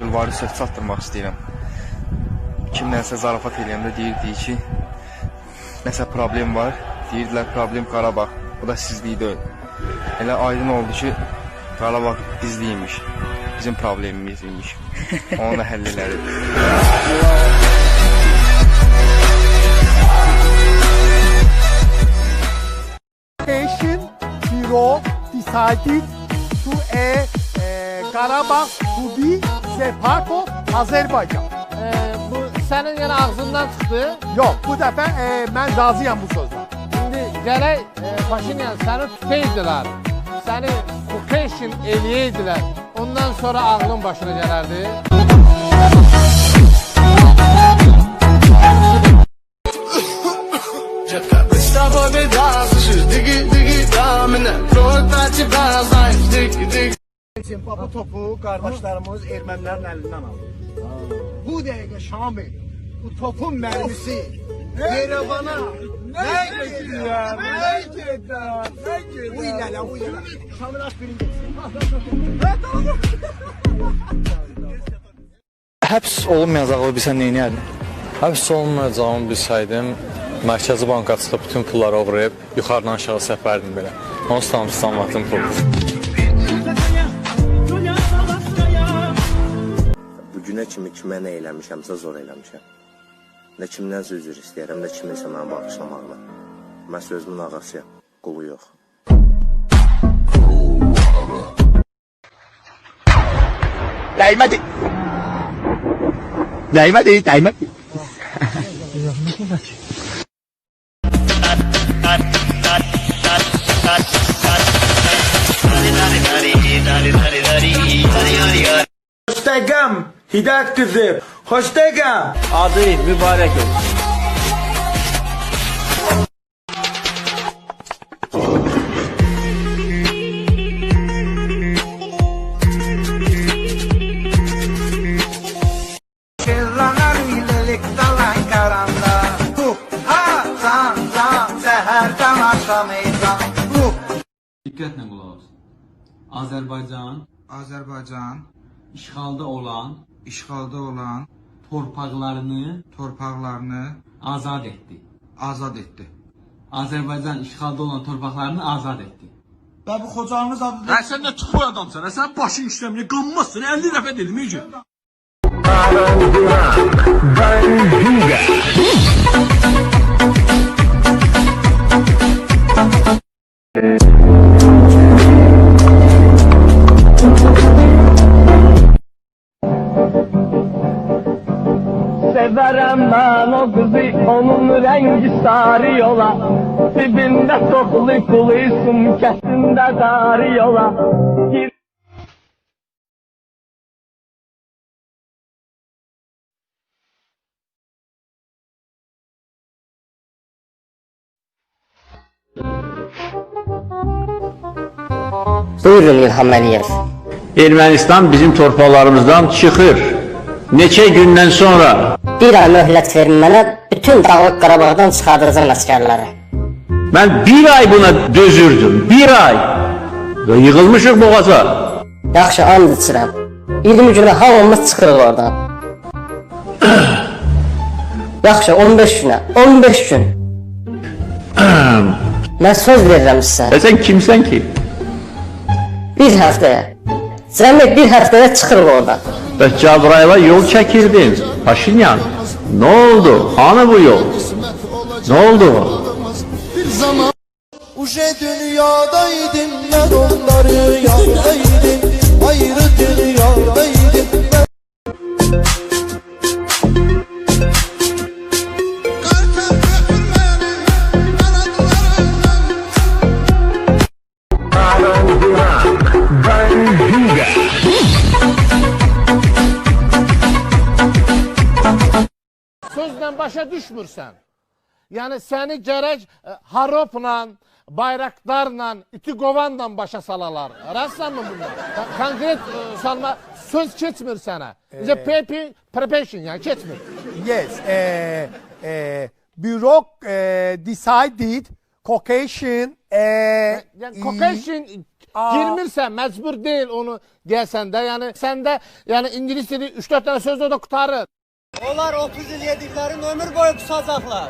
Gülvarı söz çatdırmaq istəyirəm. Kimlənsə zarafat eləyəndə deyirdi ki, nəsə problem var. Deyirdilər problem Qarabağ. Bu da sizlik deyil. Elə aydın oldu ki, Qarabağ bizliymiş. Bizim problemimiz imiş. Onu da həll elədik. Education Bureau decided to a uh, to be of Azerbaijan. Ee, bu senin yine ağzından çıktı. Yok bu defa e, ben razıyam bu sözle. Şimdi gerek e, Paşinyan seni tutaydılar. Seni cooperation eləyəydilər. Ondan sonra ağlın başına gələrdi. Stop up and down, so shit, dig it, dig it down, and that throw it back your bounds like dig it, dig Bu topu kardeşlerimiz Ermenilerin elinden aldı. Bu dakika Şamil, bu topun mermisi Yerevan'a ne getiriyor? Ne getiriyor? Ne getiriyor? Bu ilerle, bu ilerle. Şamil aç birinci. Həbs olunmayacağı bilsən nə edərdin? Həbs olunmayacağımı bilsəydim, Mərkəzi Banka çıxıb bütün pulları oğurlayıb yuxarıdan aşağı səpərdim belə. Da hamısı cəmiyyətin puludur. Bu günə kimi kimə nə eləmişəmsə zor eləmişəm. Nə kimdənsə üzr istəyirəm, nə kiminsə mənə bağışlamaqla. Mən sözümün ağasıyam, qulu yox. Değmedi. Değmedi, değmedi. Zan, seherden akşam ezan. Hu. Diqqətlə qulaq as. Azərbaycan Azərbaycan işğalda olan işğalda olan torpaqlarını torpaqlarını azad etdi. azad etdi. Azərbaycan işğalda olan torpaqlarını azad etdi. Və bu xocalığınız adı Hə, sən nə tuxu adamsan, hə, sən başın işləmir, qanmazsın, 50 dəfə dedim, ki. Severem ben o kızı onun rengi sarı yola Dibinde toplu kuluysum kesinde dar yola Buyurun İlham Əliyev. Ermənistan bizim torpaqlarımızdan çıxır. Neçə gündən sonra Bir ay möhlət verin mənə, bütün Dağlıq Qarabağdan çıxardıracağım əsgərləri. mən bir ay buna dözürdüm. Bir ay. Və yığılmışıq boğaza. Yaxşı, and içirəm. 20 günə hamımız çıxırıq oradan. Yaxşı, 15 günə. 15 gün. Mən söz verirəm sizə. Və sən kimsən ki? Bir həftəyə. Cəmi bir həftəyə çıxırıq oradan. Və Cabrayla yol çəkirdin. Paşinyan. Nə oldu? Hanı bu yol? Nə oldu? Uje dünyadaydım, ben onları yandaydım. Ayrı dünyadaydım, ben... Sözlə başa düşmürsən. Yəni səni gərək e, haropla, bayraklarla, iti qovanla başa salalar. Rəssanmı bunlar? Kon- Konkret e, salma söz keçmir sənə. Bizə PP preparation yəni keçmir. Yes, e, e, Bureau e, decided Caucasian, e, Yani Caucasian Aa. girmirsən, məcbur deyil onu deyəsən də. Yəni səndə yəni ingilis dili 3-4 dənə söz o da qutarır. Onlar 30 il yediklerin ömür boyu kusacaklar.